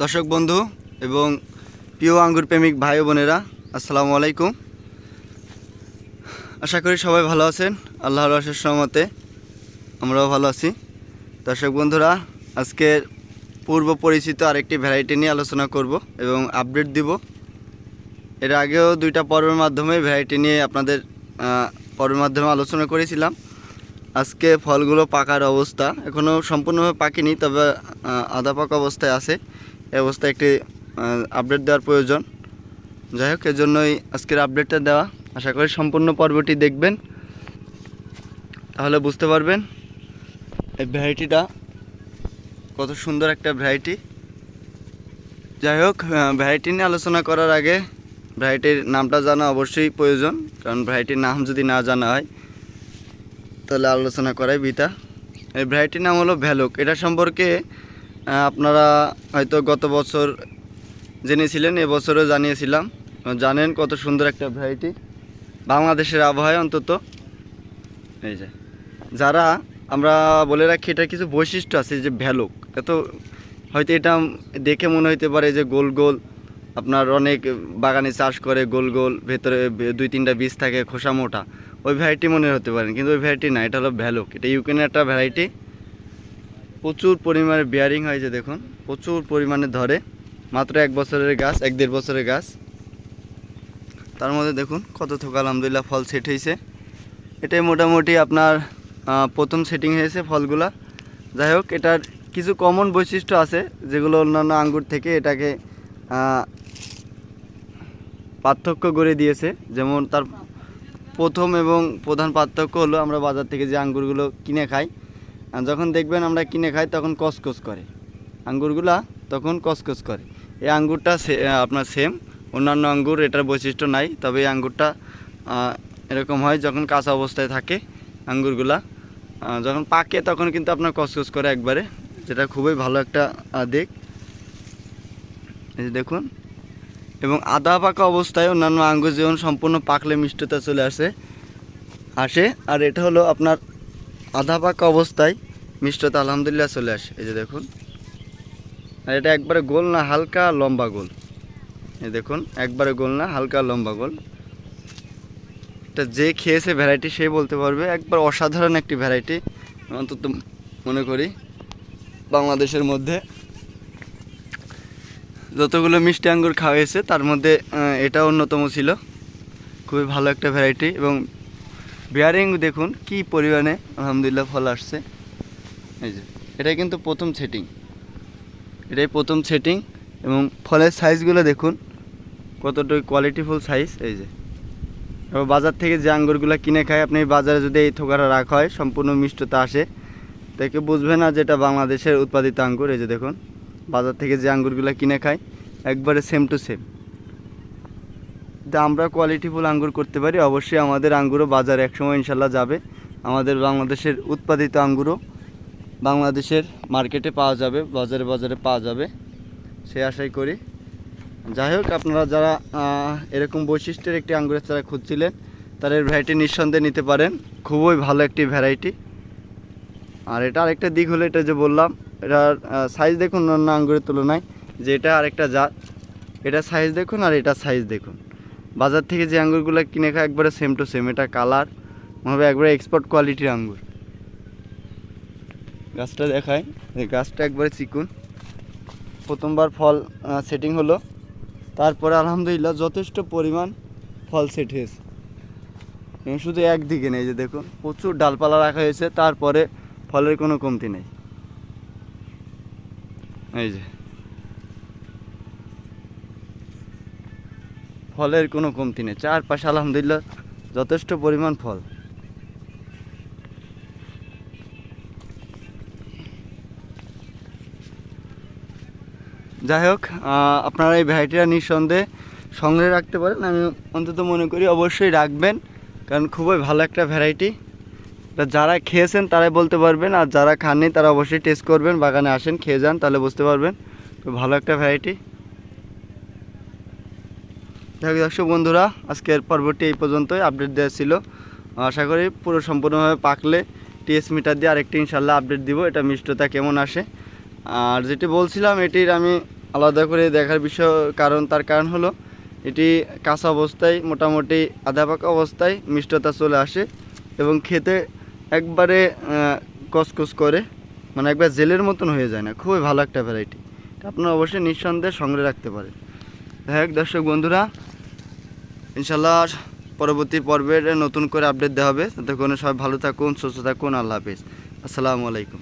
দর্শক বন্ধু এবং প্রিয় আঙ্গুর প্রেমিক ভাই বোনেরা, আসসালামু আলাইকুম। আশা করি সবাই ভালো আছেন। আল্লাহর আশের সহমতে আমরাও ভালো আছি। দর্শক বন্ধুরা আজকে পূর্ব পরিচিত আরেকটি ভ্যারাইটি নিয়ে আলোচনা করব এবং আপডেট দিব। এর আগেও দুইটা পর্বের মাধ্যমে ভ্যারাইটি নিয়ে আপনাদের পর্বের মাধ্যমে আলোচনা করেছিলাম। আজকে ফলগুলো পাকার অবস্থা এখনও সম্পূর্ণভাবে পাকেনি, তবে আধা পাকা অবস্থায় আছে। এই অবস্থায় একটি আপডেট দেওয়ার প্রয়োজন। যাই হোক, এজন্যই আজকের আপডেটটা দেওয়া। আশা করি সম্পূর্ণ পর্বটি দেখবেন। তাহলে বুঝতে পারবেন, এই ভ্যারাইটিটা কত সুন্দর একটা ভ্যারাইটি যাই হোক ভ্যারাইটি নিয়ে আলোচনা করার আগে ভ্যারাইটির নামটা জানা অবশ্যই প্রয়োজন। কারণ ভ্যারাইটির নাম যদি না জানা হয়, তাহলে আলোচনা করাই বিতা এই ভ্যারাইটির নাম হলো ভ্যালুক। এটা সম্পর্কে আপনারা হয়তো গত বছর জেনেছিলেন, এবছরও জানিয়েছিলাম। জানেন কত সুন্দর একটা ভ্যারাইটি বাংলাদেশের আবহাওয়ায় অন্তত। এই যে, যারা আমরা বলে রাখি এটা কিছু বৈশিষ্ট্য আছে যে ভ্যালুক। এত, হয়তো এটা দেখে মনে হতে পারে যে গোল গোল আপনার অনেক বাগানে চাষ করে, গোল গোল, ভেতরে দুই তিনটা বীজ থাকে, খোসা মোটা। ওই ভ্যারাইটি মনে হতে পারেন কিন্তু ওই ভ্যারাইটি না, এটা হলো ভ্যালুক। এটা ইউক্রেনের একটা ভ্যারাইটি প্রচুর পরিমাণে বিয়ারিং হয় যে দেখুন। প্রচুর পরিমাণে ধরে। মাত্র এক বছরের গাছ, এক দেড় বছরের গাছ। তার মধ্যে দেখুন কত থোকা আলহামদুলিল্লাহ ফল সেট হয়েছে। এটাই মোটামুটি আপনার প্রথম সেটিং হয়েছে ফলগুলা। যাই হোক, এটার কিছু কমন বৈশিষ্ট্য আছে, যেগুলো অন্যান্য আঙ্গুর থেকে এটাকে পার্থক্য করে দিয়েছে। যেমন তার প্রথম এবং প্রধান পার্থক্য হলো আমরা বাজার থেকে যে আঙ্গুরগুলো কিনে খাই যখন দেখবেন আমরা কিনে খাই, তখন কসকস করে। আঙ্গুরগুলা তখন কসকস করে। এই আঙ্গুরটা আপনার সেম অন্যান্য আঙ্গুর এটার বৈশিষ্ট্য নাই, তবে এই আঙ্গুরটা এরকম হয় যখন কাঁচা অবস্থায় থাকে আঙ্গুরগুলা। যখন পাকে তখন কিন্তু আপনার কসকস করে একবারে, যেটা খুবই ভালো একটা দিক। দেখুন। এবং আধা পাকা অবস্থায় অন্যান্য আঙ্গুর যেমন সম্পূর্ণ পাকলে মিষ্টতা চলে আসে আসে। আর এটা হলো আপনার আধা পাকা অবস্থায় মিষ্টতা আলহামদুলিল্লাহ চলে আসে। এই যে দেখুন। আর এটা একবারে গোল না হালকা লম্বা গোল। এই দেখুন, একবারে গোল না হালকা লম্বা গোল। এটা যে খেয়েছে ভ্যারাইটি সে বলতে পারবে। একবার অসাধারণ একটি ভ্যারাইটি অন্তত মনে করি বাংলাদেশের মধ্যে। যতগুলো মিষ্টি আঙ্গুর খাওয়া হয়েছে, তার মধ্যে এটা অন্যতম ছিল। খুবই ভালো একটা ভ্যারাইটি এবং বিয়ারিং দেখুন, কি পরিমাণে, আলহামদুলিল্লাহ ফল আসছে। এই যে, এটাই কিন্তু প্রথম সেটিং এটাই প্রথম সেটিং এবং ফলের সাইজগুলো দেখুন, কতটুকু কোয়ালিটিফুল সাইজ এই যে। এবার বাজার থেকে যে আঙ্গুরগুলো কিনে খায়, আপনি বাজারে যদি এই থোকাটা রাখা হয়, সম্পূর্ণ মিষ্টতা আসে। তাকে বুঝবে না যেটা বাংলাদেশের উৎপাদিত আঙ্গুর, এই যে দেখুন। বাজার থেকে যে আঙ্গুরগুলো কিনে খায়, একবারে সেম টু সেম আমরা কোয়ালিটিফুল আঙ্গুর করতে পারি। অবশ্যই আমাদের আঙ্গুরও বাজারে একসময় ইনশাল্লাহ যাবে। আমাদের বাংলাদেশের উৎপাদিত আঙ্গুরও বাংলাদেশের মার্কেটে পাওয়া যাবে, বাজারে বাজারে পাওয়া যাবে। সে আশাই করি। যাই হোক, আপনারা যারা এরকম বৈশিষ্ট্যের একটি আঙ্গুরের চারা খুঁজছিলেন এই ভ্যারাইটি নিঃসন্দেহে নিতে পারেন। খুবই ভালো একটি ভ্যারাইটি আর এটা আরেকটা দিক হলো এটা যে বললাম, এটার সাইজ দেখুন অন্য আঙ্গুরের তুলনায়, যে এটা আরেকটা জাত। এটা সাইজ দেখুন আর এটা সাইজ দেখুন। বাজার থেকে যে আঙ্গুরগুলো কিনে খায় একবারে সেম টু সেম এটা কালার হবে একবারে এক্সপোর্ট কোয়ালিটির আঙ্গুর। গাছটা দেখায় গাছটা একবারে চিকুন। প্রথমবার ফল সেটিং হলো। তারপরে আলহামদুলিল্লাহ যথেষ্ট পরিমাণ ফল সেট হয়েছে। এবং শুধু একদিকে নেই যে দেখুন, প্রচুর ডালপালা রাখা হয়েছে, তারপরে ফলের কোনো কমতি নেই। এই যে। ফলের কোনো কমতি নেই। চারপাশে আলহামদুলিল্লাহ যথেষ্ট পরিমাণ ফল। যাই হোক আপনারা এই ভ্যারাইটিটা নিঃসন্দেহে সংগ্রহে রাখতে পারেন। আমি অন্তত মনে করি অবশ্যই রাখবেন, কারণ খুবই ভালো একটা ভ্যারাইটি। যারা খেয়েছেন তারাই বলতে পারবেন, আর যারা খাননি তারা অবশ্যই টেস্ট করবেন, বাগানে আসেন, খেয়ে যান, তাহলে বুঝতে পারবেন। তো ভালো একটা ভ্যারাইটি। যাই দর্শক বন্ধুরা, আজকের পর্বটি এই পর্যন্তই আপডেট দেওয়া ছিল। আশা করি পুরো সম্পূর্ণভাবে পাকলে টিএস মিটার দিয়ে আরেকটি ইনশাল্লাহ আপডেট দিব, এটা মিষ্টতা কেমন আসে। আর যেটি বলছিলাম, এটির আমি আলাদা করে দেখার বিষয়, কারণ তার কারণ হলো, এটি কাঁচা অবস্থায়, মোটামুটি আধা পাকা অবস্থায় মিষ্টতা চলে আসে এবং খেতে একবারে কসকস করে মানে একবার জেলের মতন হয়ে যায় না। খুবই ভালো একটা ভ্যারাইটি আপনারা অবশ্যই নিঃসন্দেহে সংগ্রহ রাখতে পারেন। হোক দর্শক বন্ধুরা, ইনশাল্লাহ পরবর্তী পর্বের নতুন করে আপডেট দেওয়া হবে। ততক্ষণে সবাই ভালো থাকুন, সুস্থ থাকুন, আল্লাহ হাফিজ। আসসালামু আলাইকুম।